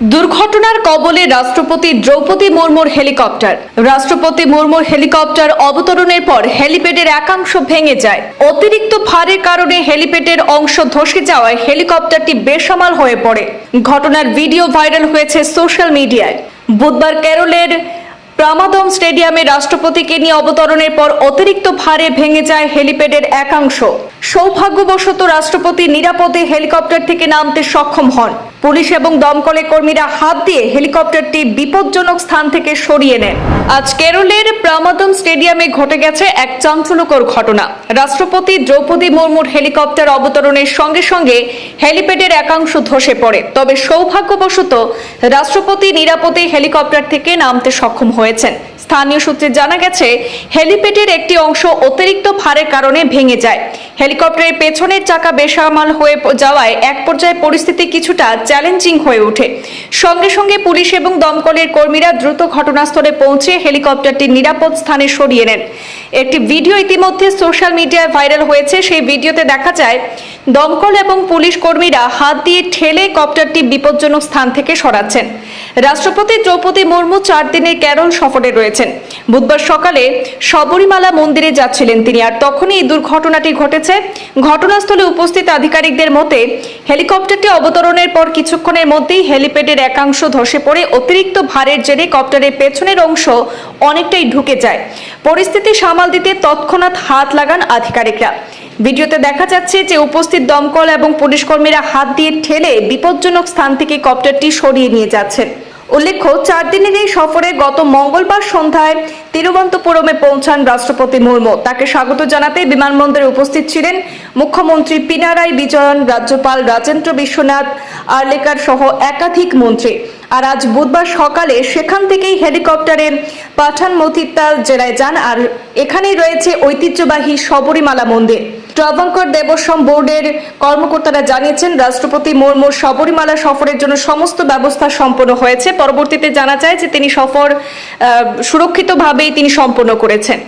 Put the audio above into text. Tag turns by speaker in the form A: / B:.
A: দুর্ঘটনার কবলে রাষ্ট্রপতি দ্রৌপদী মুর্মুর হেলিকপ্টার। রাষ্ট্রপতি মুর্মুর হেলিকপ্টার অবতরণের পর হেলিপ্যাডের একাংশ ভেঙে যায়। অতিরিক্ত ভারের কারণে হেলিপ্যাডের অংশ ধসে যাওয়ায় হেলিকপ্টারটি বেসামাল হয়ে পড়ে। ঘটনার ভিডিও ভাইরাল হয়েছে সোশ্যাল মিডিয়ায়। বুধবার কেরলের প্রামাদম স্টেডিয়ামে রাষ্ট্রপতিকে নিয়ে অবতরণের পর অতিরিক্ত ভারে ভেঙে যায় হেলিপ্যাডের একাংশ। সৌভাগ্যবশত রাষ্ট্রপতি নিরাপদে হেলিকপ্টার থেকে নামতে সক্ষম হন। পুলিশ এবং দমকলের কর্মীরা হাত দিয়ে হেলিকপ্টারটি বিপজ্জনক স্থান থেকে সরিয়ে নেন আজ কেরলের প্রামাদম স্টেডিয়ামে ঘটে গেছে এক চাঞ্চল্যকর ঘটনা। রাষ্ট্রপতি দ্রৌপদী মুর্মুর হেলিকপ্টার অবতরণের সঙ্গে সঙ্গে হেলিপ্যাডের একাংশ ধসে পড়ে। তবে সৌভাগ্যবশত রাষ্ট্রপতি নিরাপদে হেলিকপ্টার থেকে নামতে সক্ষম হয়েছেন। স্থানীয় সূত্রে জানা গেছে, হেলিপ্যাডের একটি অংশ অতিরিক্ত ভারের কারণে ভেঙে যায়। হেলিকপ্টারের পেছনের চাকা বেসামাল হয়ে যাওয়ায় এক পর্যায়ে পরিস্থিতি কিছুটা চ্যালেঞ্জিং হয়ে ওঠে। সঙ্গে সঙ্গে পুলিশ এবং দমকলের কর্মীরা দ্রুত ঘটনাস্থলে পৌঁছে হেলিকপ্টারটি নিরাপদ স্থানে সরিয়ে নেন। একটি ভিডিও ইতিমধ্যে সোশ্যাল মিডিয়ায় ভাইরাল হয়েছে। সেই ভিডিওতে দেখা যায়, দমকল এবং পুলিশ কর্মীরা হাত দিয়ে ঠেলে কপ্টারটি বিপজ্জনক স্থান থেকে সরাচ্ছেন। রাষ্ট্রপতি দ্রৌপদী মুর্মু চার দিনের কেরল সফরে রয়েছেন। বুধবার সকালে শবরীমালা মন্দিরে যাচ্ছিলেন তিনি, আর তখনই এই দুর্ঘটনাটি ঘটেছে ঘটনাস্থলে উপস্থিত আধিকারিকদের মতে, হেলিকপ্টারটি অবতরণের পর কিছুক্ষণের মধ্যেই হেলিপ্যাডের একাংশ ধসে পড়ে। অতিরিক্ত ভারের জেরে কপ্টারের পেছনের অংশ অনেকটাই ঢুকে যায়। পরিস্থিতি সামাল দিতে তৎক্ষণাৎ হাত লাগান আধিকারিকরা। ভিডিওতে দেখা যাচ্ছে যে উপস্থিত দমকল এবং পুলিশকর্মীরা হাত দিয়ে ঠেলে বিপজ্জনক স্থান থেকে কপ্টারটি সরিয়ে নিয়ে যাচ্ছেন। উল্লেখ্য, চার দিনের এই সফরে গত মঙ্গলবার সন্ধ্যায় তিরুবন্তপুরমে পৌঁছান রাষ্ট্রপতি মুর্মু। তাকে স্বাগত জানাতে বিমানবন্দরে উপস্থিত ছিলেন মুখ্যমন্ত্রী পিনারাই বিজয়ন, রাজ্যপাল রাজেন্দ্র বিশ্বনাথ, আর্লেকার সহ একাধিক মন্ত্রী। আর আজ বুধবার সকালে সেখান থেকেই হেলিকপ্টারে পাঠান মতিতাল জেলায় যান। আর এখানেই রয়েছে ঐতিহ্যবাহী শবরীমালা মন্দির। ট্রাভাঙ্কর দেবস্বম বোর্ডের কর্মকর্তারা জানিয়েছেন, রাষ্ট্রপতি মুর্মুর শবরীমালা সফরের জন্য সমস্ত ব্যবস্থা সম্পন্ন হয়েছে। পরবর্তীতে জানা যায় যে তিনি সফর সুরক্ষিতভাবেই তিনি সম্পন্ন করেছেন।